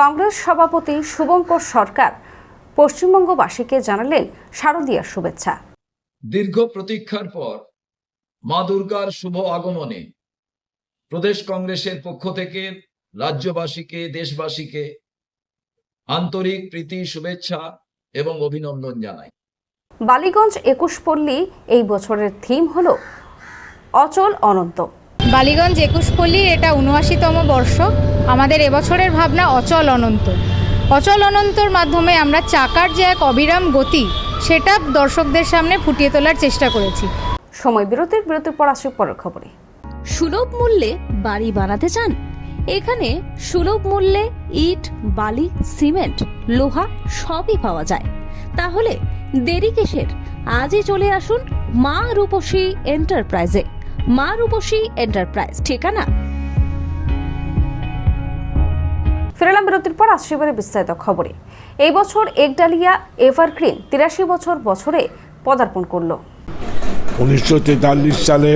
কংগ্রেস সভাপতি শুভঙ্কর সরকার পশ্চিমবঙ্গবাসীকে জানালেন শারদীয়ার শুভেচ্ছা। দীর্ঘ প্রতীক্ষার পর মা দুর্গার শুভ আগমনে প্রদেশ কংগ্রেসের পক্ষ থেকে রাজ্যবাসীকে দেশবাসীকে আন্তরিক প্রীতি শুভেচ্ছা এবং অভিনন্দন জানাই। বালিগঞ্জ একুশ পল্লী এই বছরের থিম হল অচল অনন্ত। বালিগঞ্জ একুশ পল্লীর এটা উনআশিতম বর্ষ। আমাদের এবছরের ভাবনা অচল অনন্ত। অচল অনন্তর মাধ্যমে আমরা চাকার যে এক অবিরাম গতি সেটা দর্শকদের সামনে ফুটিয়ে তোলার চেষ্টা করেছি। সময় বিরতির বিরতির পর আসি পরের খবরে। সুলভ মূল্যে বাড়ি বানাতে চান? এখানে সুলভ মূল্যে ইট বালি সিমেন্ট লোহা সবই পাওয়া যায়। তাহলে দেরি কিসের? আজই চলে আসুন মা রূপসী এন্টারপ্রাইজে। মা রূপসী এন্টারপ্রাইজ ঠিকানা? ফিরেলাম বিরতির পর আসছি এবারে বিস্তারিত খবরে। এই বছর একডালিয়া এভারগ্রিন তিরাশি বছর বছরে পদার্পণ করল। উনিশশো তেতাল্লিশ সালে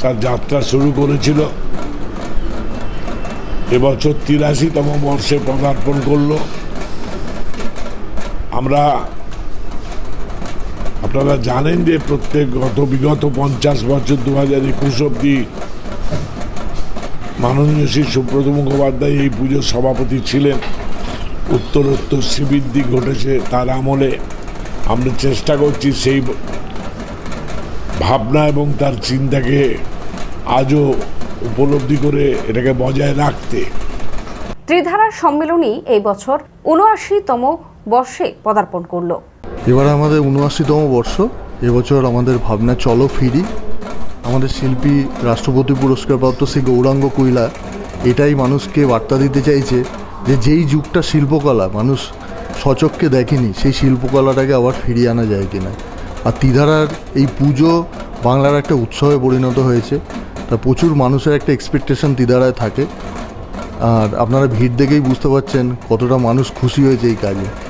তার যাত্রা শুরু করেছিল। এবছর তিরাশিতম বর্ষে পদার্পণ করল। আমরা আপনারা জানেন যে প্রত্যেক গত বিগত পঞ্চাশ বছর দু হাজার একুশ অব্দি মাননীয় শ্রী সুব্রত মুখোপাধ্যায় এই পুজোর সভাপতি ছিলেন। উত্তরোত্তর শ্রীবৃদ্ধি ঘটেছে তার আমলে। আমরা চেষ্টা করছি সেই ভাবনা এবং তার চিন্তাকে আজও উপলব্ধি করে এটাকে বজায় রাখতে। ত্রিধারার সম্মেলনী এই বছর উনআশিতম বর্ষে পদার্পণ করল। এবার আমাদের উনআশিতম বর্ষ, এবছর আমাদের ভাবনা চলো ফিরি। আমাদের শিল্পী রাষ্ট্রপতি পুরস্কারপ্রাপ্ত শ্রী গৌরাঙ্গ কুইলা এটাই মানুষকে বার্তা দিতে চাইছে যে যেই যুগটা শিল্পকলা, মানুষ সচক্ষে দেখেনি, সেই শিল্পকলাটাকে আবার ফিরিয়ে আনা যায় কিনা। আর তিধারার এই পুজো বাংলার একটা উৎসবে পরিণত হয়েছে। তা প্রচুর মানুষের একটা এক্সপেকটেশন তিধারায় থাকে। আর আপনারা ভিড় দেখেই বুঝতে পারছেন কতটা মানুষ খুশি হয়েছে এই কাজে।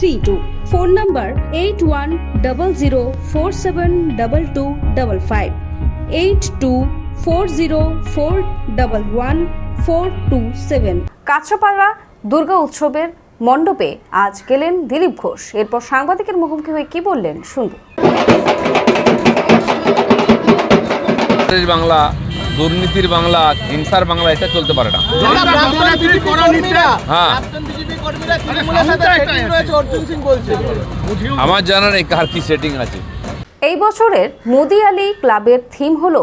three two phone number eight one double zero four seven double two double five eight two four zero four double one four two seven Kanchrapara Durga উৎসবের মণ্ডপে আজ গেলেন দিলীপ ঘোষ। এরপর সাংবাদিকের মুখোমুখি হয়ে কি বললেন শুনব। বাংলা দুর্নীতির বাংলা হিংসার বাংলা এটা চলতে পারে না। হ্যাঁ। আমার জানা নেই কার কি সেটিং আছে। এই বছরের মোদি আলী ক্লাবের থিম হলো